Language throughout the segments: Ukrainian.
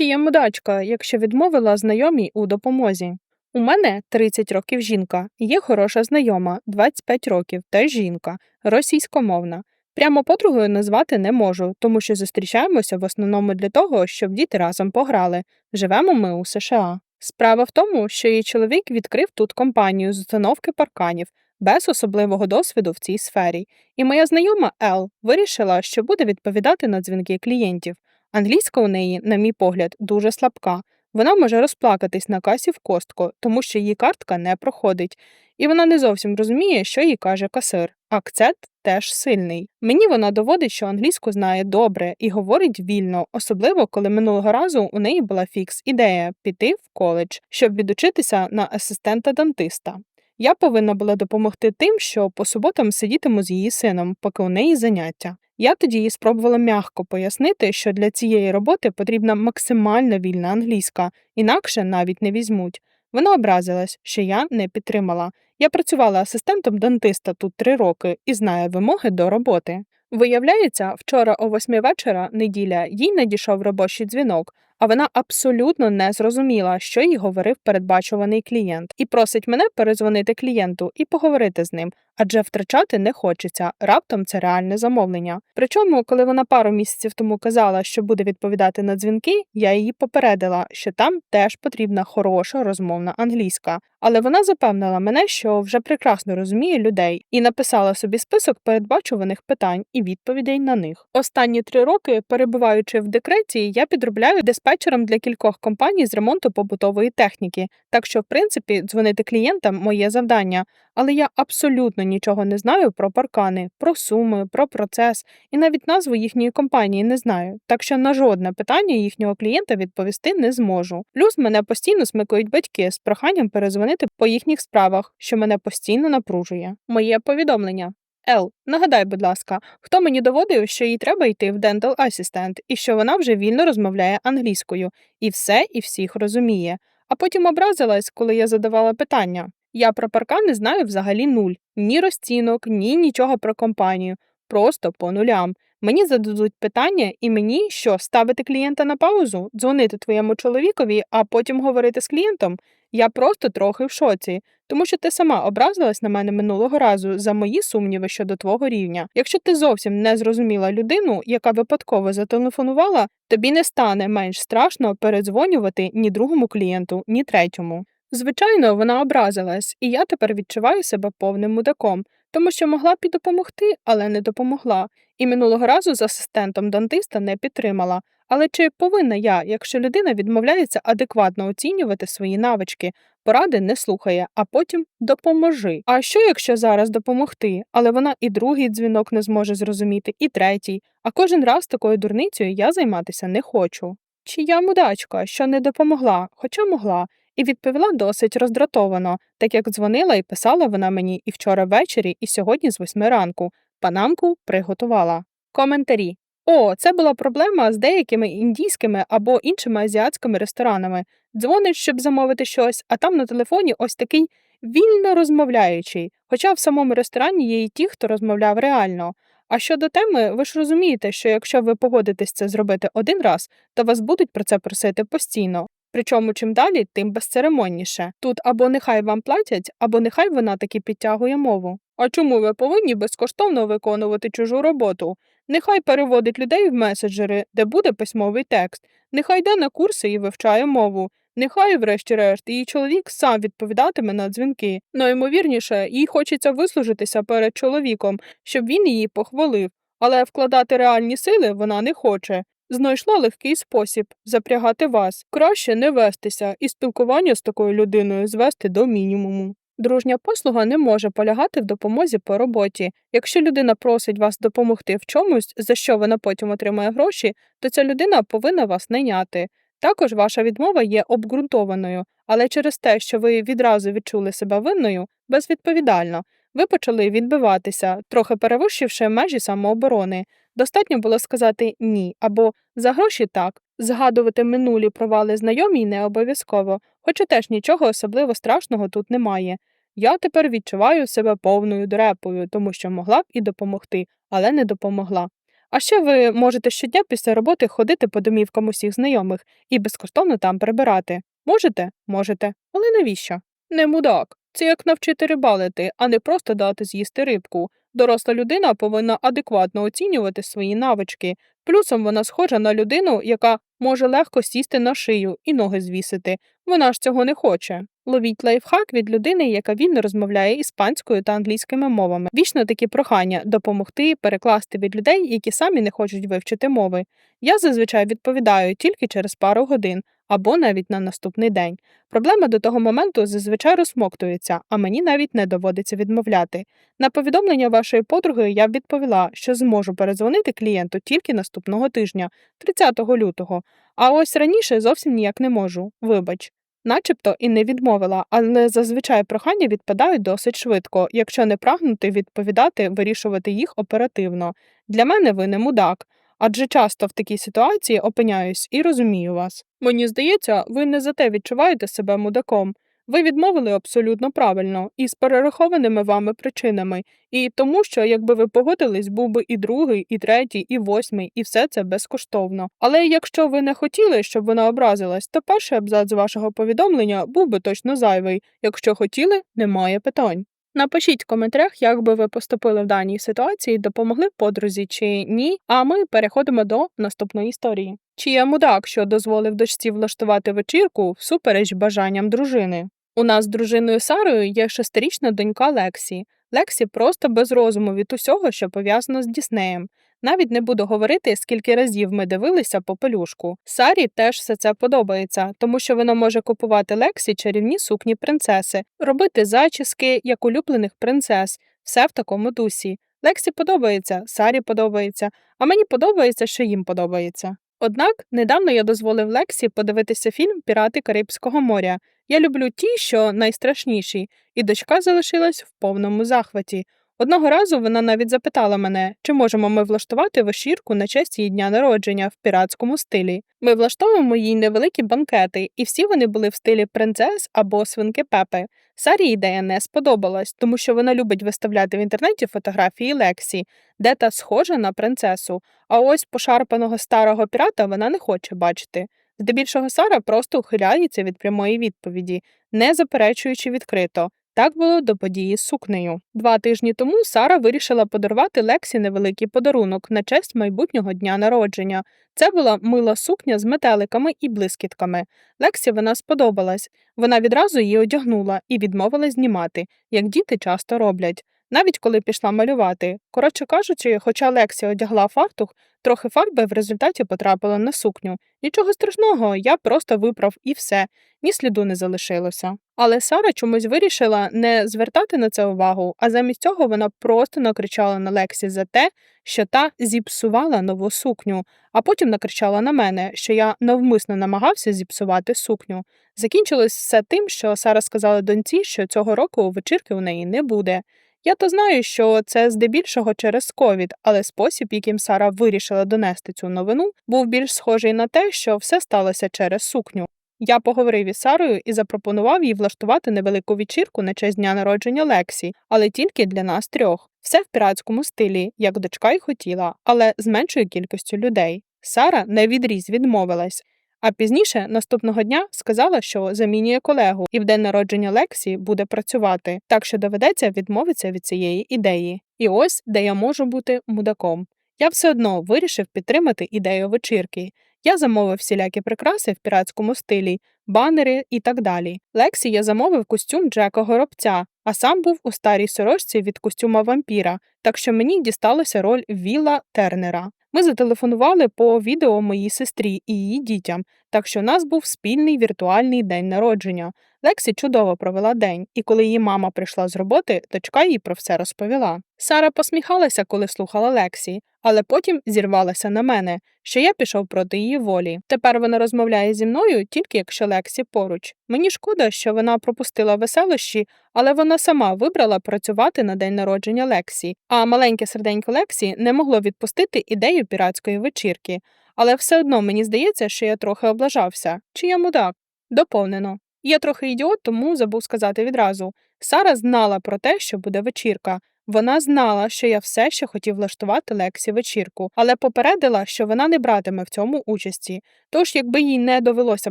Чи є мудачка, якщо відмовила знайомій у допомозі? У мене 30 років жінка, є хороша знайома, 25 років, теж жінка, російськомовна. Прямо подругою назвати не можу, тому що зустрічаємося в основному для того, щоб діти разом пограли. Живемо ми у США. Справа в тому, що її чоловік відкрив тут компанію з установки парканів без особливого досвіду в цій сфері, і моя знайома Ел вирішила, що буде відповідати на дзвінки клієнтів. Англійська у неї, на мій погляд, дуже слабка. Вона може розплакатись на касі в костку, тому що її картка не проходить, і вона не зовсім розуміє, що їй каже касир. Акцент теж сильний. Мені вона доводить, що англійську знає добре і говорить вільно, особливо коли минулого разу у неї була фікс ідея піти в коледж, щоб відучитися на асистента дантиста. Я повинна була допомогти тим, що по суботам сидітиму з її сином, поки у неї заняття. Я тоді їй спробувала м'ягко пояснити, що для цієї роботи потрібна максимально вільна англійська, інакше навіть не візьмуть. Вона образилась, що я не підтримала. Я працювала асистентом дантиста тут три роки і знаю вимоги до роботи. Виявляється, вчора о восьмій вечора, неділя, їй надійшов робочий дзвінок, а вона абсолютно не зрозуміла, що їй говорив передбачуваний клієнт, і просить мене перезвонити клієнту і поговорити з ним, адже втрачати не хочеться. Раптом це реальне замовлення. Причому, коли вона пару місяців тому казала, що буде відповідати на дзвінки, я її попередила, що там теж потрібна хороша розмовна англійська. Але вона запевнила мене, що вже прекрасно розуміє людей, і написала собі список передбачуваних питань і відповідей на них. Останні три роки, перебуваючи в декреті, я підробляю диспетчером для кількох компаній з ремонту побутової техніки, так що, в принципі, дзвонити клієнтам моє завдання. Але я абсолютно нічого не знаю про паркани, про суми, про процес і навіть назву їхньої компанії не знаю, так що на жодне питання їхнього клієнта відповісти не зможу. Плюс мене постійно смикують батьки з проханням перезвонити по їхніх справах, що мене постійно напружує. Моє повідомлення. Ел, нагадай, будь ласка, хто мені доводив, що їй треба йти в Dental Assistant і що вона вже вільно розмовляє англійською, і все і всіх розуміє. А потім образилась, коли я задавала питання. Я про паркани знаю взагалі нуль, ні розцінок, ні нічого про компанію, просто по нулям. Мені зададуть питання, і мені що ставити клієнта на паузу, дзвонити твоєму чоловікові, а потім говорити з клієнтом. Я просто трохи в шоці, тому що ти сама образилась на мене минулого разу за мої сумніви щодо твого рівня. Якщо ти зовсім не зрозуміла людину, яка випадково зателефонувала, тобі не стане менш страшно передзвонювати ні другому клієнту, ні третьому. Звичайно, вона образилась, і я тепер відчуваю себе повним мудаком, тому що могла б і допомогти, але не допомогла, і минулого разу з асистентом дантиста не підтримала. Але чи повинна я, якщо людина відмовляється адекватно оцінювати свої навички, поради не слухає, а потім допоможи. А що, якщо зараз допомогти, але вона і другий дзвінок не зможе зрозуміти, і третій, а кожен раз такою дурницею я займатися не хочу. Чи я мудачка, що не допомогла, хоча могла, і відповіла досить роздратовано, так як дзвонила і писала вона мені і вчора ввечері, і сьогодні з восьми ранку. Панамку приготувала. Коментарі. О, це була проблема з деякими індійськими або іншими азіатськими ресторанами. Дзвониш, щоб замовити щось, а там на телефоні ось такий вільно розмовляючий. Хоча в самому ресторані є і ті, хто розмовляв реально. А щодо теми, ви ж розумієте, що якщо ви погодитесь це зробити один раз, то вас будуть про це просити постійно. Причому чим далі, тим безцеремонніше. Тут або нехай вам платять, або нехай вона таки підтягує мову. А чому ви повинні безкоштовно виконувати чужу роботу? Нехай переводить людей в меседжери, де буде письмовий текст, нехай йде на курси і вивчає мову. Нехай, врешті-решт, її чоловік сам відповідатиме на дзвінки. Найімовірніше, їй хочеться вислужитися перед чоловіком, щоб він її похвалив, але вкладати реальні сили вона не хоче. Знайшла легкий спосіб запрягати вас. Краще не вестися і спілкування з такою людиною звести до мінімуму. Дружня послуга не може полягати в допомозі по роботі. Якщо людина просить вас допомогти в чомусь, за що вона потім отримає гроші, то ця людина повинна вас найняти. Також ваша відмова є обґрунтованою, але через те, що ви відразу відчули себе винною, безвідповідально, ви почали відбиватися, трохи перевищивши межі самооборони. Достатньо було сказати ні або за гроші так. Згадувати минулі провали знайомій не обов'язково, хоча теж нічого особливо страшного тут немає. Я тепер відчуваю себе повною дурепою, тому що могла б і допомогти, але не допомогла. А ще ви можете щодня після роботи ходити по домівкам усіх знайомих і безкоштовно там прибирати. Можете? Можете. Але навіщо? Не мудак. Це як навчити рибалити, а не просто дати з'їсти рибку. Доросла людина повинна адекватно оцінювати свої навички. Плюсом вона схожа на людину, яка може легко сісти на шию і ноги звісити. Вона ж цього не хоче. Ловіть лайфхак від людини, яка вільно розмовляє іспанською та англійськими мовами. Вічно такі прохання допомогти перекласти від людей, які самі не хочуть вивчити мови. Я зазвичай відповідаю тільки через пару годин або навіть на наступний день. Проблема до того моменту зазвичай розсмоктується, а мені навіть не доводиться відмовляти. На повідомлення вашої подруги я відповіла, що зможу перезвонити клієнту тільки наступного тижня, 30 лютого, а ось раніше зовсім ніяк не можу. Вибач. Начебто і не відмовила, але зазвичай прохання відпадають досить швидко, якщо не прагнути відповідати, вирішувати їх оперативно. Для мене ви не мудак, адже часто в такій ситуації опиняюсь і розумію вас. Мені здається, ви не за те відчуваєте себе мудаком. Ви відмовили абсолютно правильно і з перерахованими вами причинами, і тому, що якби ви погодились, був би і другий, і третій, і восьмий, і все це безкоштовно. Але якщо ви не хотіли, щоб вона образилась, то перший абзац вашого повідомлення був би точно зайвий. Якщо хотіли, немає питань. Напишіть в коментарях, як би ви поступили в даній ситуації, допомогли подрузі чи ні. А ми переходимо до наступної історії. Чи я мудак, що дозволив дочці влаштувати вечірку всупереч бажанням дружини? У нас з дружиною Сарою є шестирічна донька Лексі. Лексі просто без розуму від усього, що пов'язано з Діснеєм. Навіть не буду говорити, скільки разів ми дивилися по пелюшку. Сарі теж все це подобається, тому що вона може купувати Лексі чарівні сукні принцеси, робити зачіски як улюблених принцес, все в такому дусі. Лексі подобається, Сарі подобається, а мені подобається, що їм подобається. Однак недавно я дозволив Лексі подивитися фільм Пірати Карибського моря. Я люблю ті, що найстрашніші, і дочка залишилась в повному захваті. Одного разу вона навіть запитала мене, чи можемо ми влаштувати вечірку на честь її дня народження в піратському стилі. Ми влаштовуємо їй невеликі банкети, і всі вони були в стилі принцес або свинки Пепи. Сарі ідея не сподобалась, тому що вона любить виставляти в інтернеті фотографії Лексі, де та схожа на принцесу. А ось пошарпаного старого пірата вона не хоче бачити. Здебільшого Сара просто ухиляється від прямої відповіді, не заперечуючи відкрито. Так було до події з сукнею. Два тижні тому Сара вирішила подарувати Лексі невеликий подарунок на честь майбутнього дня народження. Це була мила сукня з метеликами і блискітками. Лексі вона сподобалась. Вона відразу її одягнула і відмовилась знімати, як діти часто роблять. Навіть коли пішла малювати. Коротше кажучи, хоча Лексі одягла фартух, трохи фарби в результаті потрапило на сукню. Нічого страшного, я просто виправ і все, ні сліду не залишилося. Але Сара чомусь вирішила не звертати на це увагу, а замість цього вона просто накричала на Лексі за те, що та зіпсувала нову сукню, а потім накричала на мене, що я навмисно намагався зіпсувати сукню. Закінчилось все тим, що Сара сказала доньці, що цього року вечірки у неї не буде. Я то знаю, що це здебільшого через ковід, але спосіб, яким Сара вирішила донести цю новину, був більш схожий на те, що все сталося через сукню. Я поговорив із Сарою і запропонував їй влаштувати невелику вечірку на честь дня народження Лексі, але тільки для нас трьох. Все в піратському стилі, як дочка й хотіла, але з меншою кількістю людей. Сара на відріз відмовилась. А пізніше, наступного дня, сказала, що замінює колегу, і в день народження Лексі буде працювати, так що доведеться відмовитися від цієї ідеї. І ось де я можу бути мудаком. Я все одно вирішив підтримати ідею вечірки. Я замовив всілякі прикраси в піратському стилі, банери і так далі. Лексі я замовив костюм Джека Горобця, а сам був у старій сорочці від костюма вампіра, так що мені дісталася роль Вілла Тернера. Ми зателефонували по відео моїй сестрі і її дітям, так що у нас був спільний віртуальний день народження. Лексі чудово провела день, і коли її мама прийшла з роботи, дочка їй про все розповіла. Сара посміхалася, коли слухала Лексі, але потім зірвалася на мене, що я пішов проти її волі. Тепер вона розмовляє зі мною тільки якщо Лексі поруч. Мені шкода, що вона пропустила веселощі, але вона сама вибрала працювати на день народження Лексі, а маленьке серденько Лексі не могло відпустити ідею піратської вечірки. Але все одно мені здається, що я трохи облажався. Чи я мудак? Доповнено. Я трохи ідіот, тому забув сказати відразу. Сара знала про те, що буде вечірка. Вона знала, що я все ще хотів влаштувати Лексі вечірку, але попередила, що вона не братиме в цьому участі. Тож, якби їй не довелося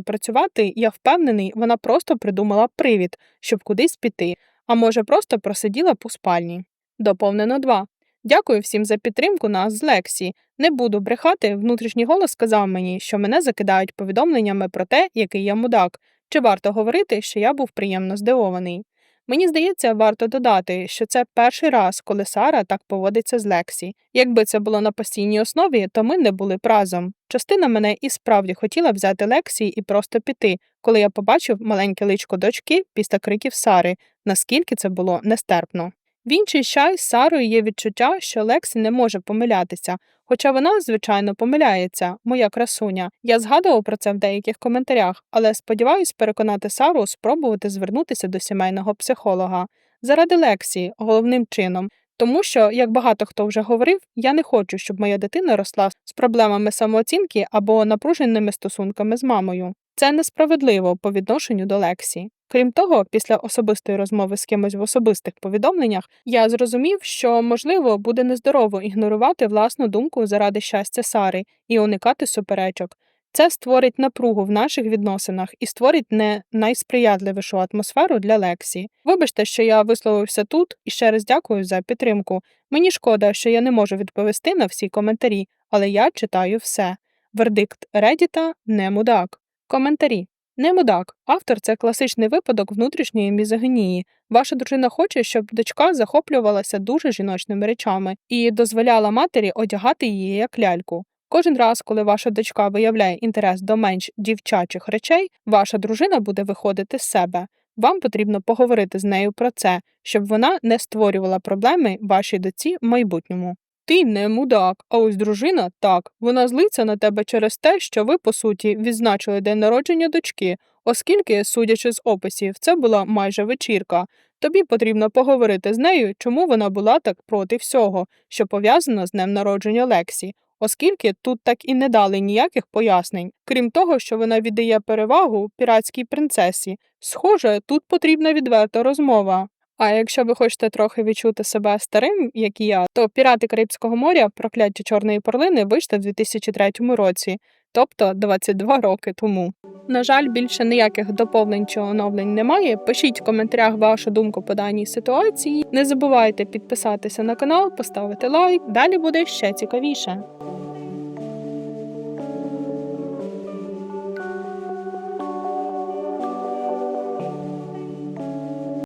працювати, я впевнений, вона просто придумала привід, щоб кудись піти, а може, просто просиділа по спальні. Доповнено 2. Дякую всім за підтримку нас з Лексі. Не буду брехати, внутрішній голос сказав мені, що мене закидають повідомленнями про те, який я мудак. Чи варто говорити, що я був приємно здивований? Мені здається, варто додати, що це перший раз, коли Сара так поводиться з Лексі. Якби це було на постійній основі, то ми не були б разом. Частина мене і справді хотіла взяти Лексі і просто піти, коли я побачив маленьке личко дочки після криків Сари, наскільки це було нестерпно. В інший чай з Сарою є відчуття, що Лексі не може помилятися, хоча вона, звичайно, помиляється, моя красуня. Я згадував про це в деяких коментарях, але сподіваюсь переконати Сару спробувати звернутися до сімейного психолога. Заради Лексі, головним чином. Тому що, як багато хто вже говорив, я не хочу, щоб моя дитина росла з проблемами самооцінки або напруженими стосунками з мамою. Це несправедливо по відношенню до Лексі. Крім того, після особистої розмови з кимось в особистих повідомленнях я зрозумів, що можливо буде нездорово ігнорувати власну думку заради щастя Сари і уникати суперечок. Це створить напругу в наших відносинах і створить не найсприятливішу атмосферу для Лексі. Вибачте, що я висловився тут і ще раз дякую за підтримку. Мені шкода, що я не можу відповісти на всі коментарі, але я читаю все. Вердикт Редіта не мудак. Коментарі. Не мудак. Автор це класичний випадок внутрішньої мізогинії. Ваша дружина хоче, щоб дочка захоплювалася дуже жіночними речами і дозволяла матері одягати її як ляльку. Кожен раз, коли ваша дочка виявляє інтерес до менш дівчачих речей, ваша дружина буде виходити з себе. Вам потрібно поговорити з нею про це, щоб вона не створювала проблеми вашій доці в майбутньому. Ти не мудак, а ось дружина так. Вона злиться на тебе через те, що ви, по суті, відзначили день народження дочки, оскільки, судячи з описів, це була майже вечірка. Тобі потрібно поговорити з нею, чому вона була так проти всього, що пов'язано з днем народження Лексі, оскільки тут так і не дали ніяких пояснень, крім того, що вона віддає перевагу піратській принцесі. Схоже, тут потрібна відверта розмова. А якщо ви хочете трохи відчути себе старим, як і я, то пірати Карибського моря прокляття чорної перлини вийшли в 2003 році, тобто 22 роки тому. На жаль, більше ніяких доповнень чи оновлень немає. Пишіть в коментарях вашу думку по даній ситуації. Не забувайте підписатися на канал, поставити лайк. Далі буде ще цікавіше.